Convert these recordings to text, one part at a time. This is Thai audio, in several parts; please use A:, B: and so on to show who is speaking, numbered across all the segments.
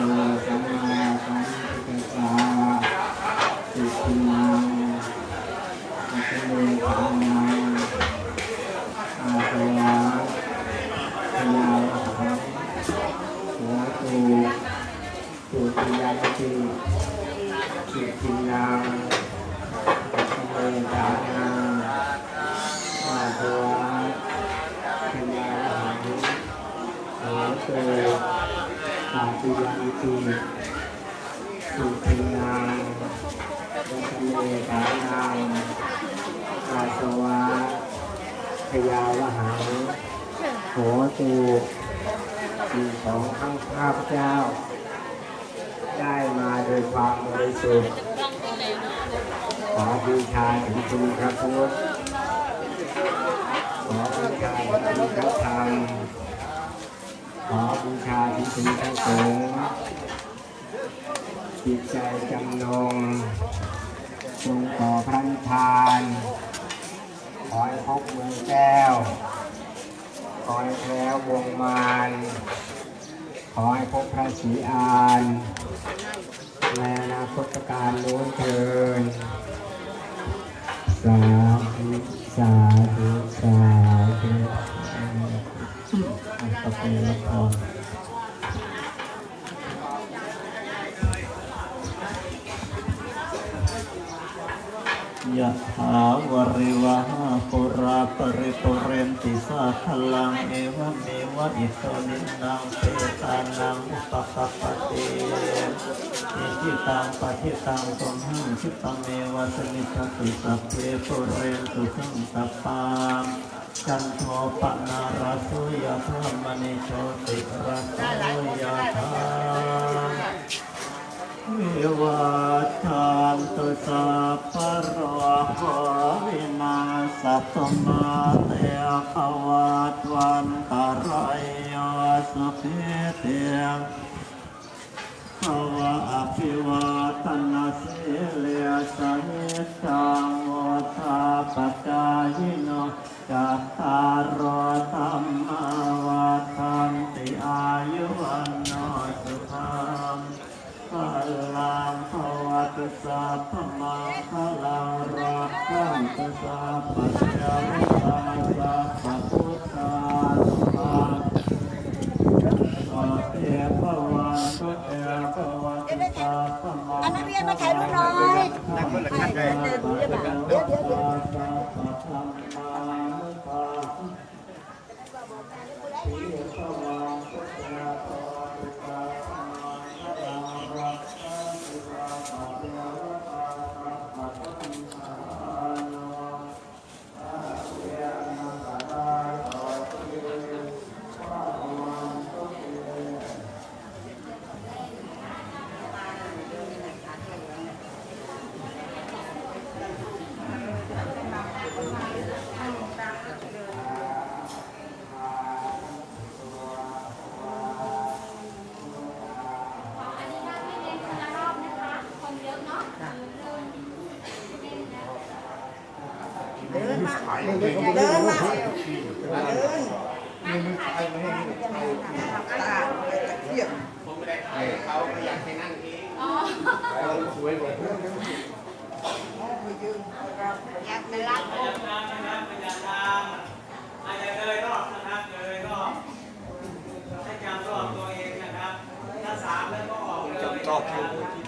A: สัมมาสัมพุทธัสสะสุขินังสัพเพธรรมังอาสวะพยาหังหัวตูตุติยาติสุขินังสัพเพธรรมังอาสวะพยาหังหัวตูาติยาอิติสุขินังวัตเมตานังอาสวะพยาวหังโหตูสิ่งของข้งข้าพเจ้า ได้มาโดยความบริสุทธิ์ขอบูชาถึงคุณพระพุทธขอบูชาถึงพระธรรม ขอบูชาที่คุณพระสงฆ์จิตใจจำนงจงต่อพระนิพพาน ขอให้พบเมืองแก้ว ขอให้แคล้ววงมารขอให้พบพระศรีอานในอนาคตการโน้นเทิน
B: ยะถาวริวหาปุราปริปุเรนติสาคลังเอวเมวะอิโตนินังเปตานังอุปกัปปติอิจิตังปฏิตังสมหังคิตังเมวะสมิจตุสัพเพปุเรนตุสังสัปปาจันโทปนาราสุยะธรรมณิโชติรา ศตุมาเตภวัตวันตรายโยสุขิเตียงภวะอภิวาตนาสิเลสนิจังโมทาปจายโนกัตตาร มา
C: ถ่ายรูปหน่อย
B: นักคนละขั้นเลยเดี๋ยวเดี๋ยวเดี๋ยวเดี๋ยวเดี๋ยว
C: เดินมาเดินมาเดินตาเทียบอยากไปรับ
D: อาจจะเดินรอบนะครับเดินรอบให้จำรอบตัวเองนะครับถ้าสามแล้วก็ออกเลยจำรอบตัว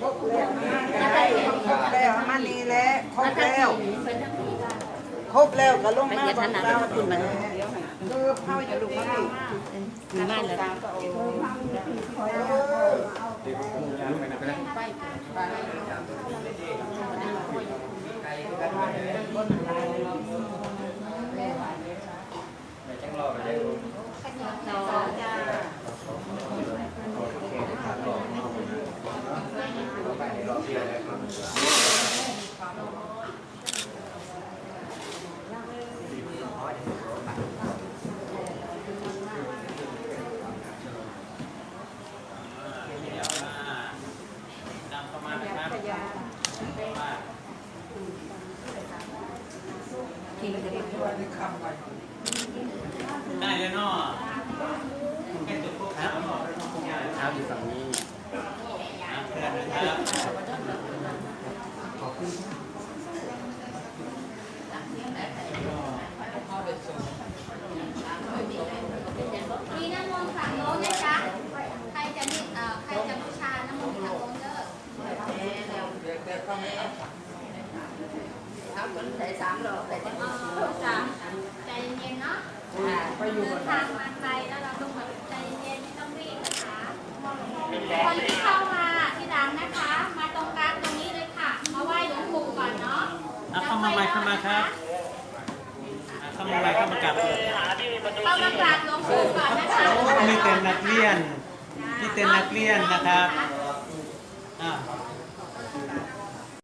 A: ครบแล้
C: วมานี่แล้วครบแล้วครบแล้วก็ลงมาบอกเราคุณมันคือเข้าจะลุกมาพี่มีบ้านเลย
D: นำเข้ามานะครับว่าได้เลยเนาะแค่จุดพวกน้ำเนาะ
A: เช้าอยู่ฝั่งนี้
D: เพื่อนนะครับ
E: มีน้ำมนต์ฝั่งโน้นนะจ๊ะ ใครจะนิเอ่อใครจะบูชาน้ำมนต์ฝั่งโน้นเด้อ
C: เอาคนใส่สามหลอกแต่
E: เออจ้ะใจเย็นๆเนาะเดินทางมาไกลแล้วเราต้องแบบใจเย็นไม่ต้องรีบนะคะคนที่เข้ามาที่ร้านนะคะ มาตรงกลางตรงนี้เลยค่ะ มาไหว้หลวงปู่ก่อนเนาะ
D: อะเข้า มาใหม่เข้ามาครับอะเข้ามาใหม่เข้ามากราบเลย
E: เข้ามากราบหลวงปู่ก่อนนะคะ
D: นี่เป็นนักเรียน นี่เป็นนักเรียนนะครับอะ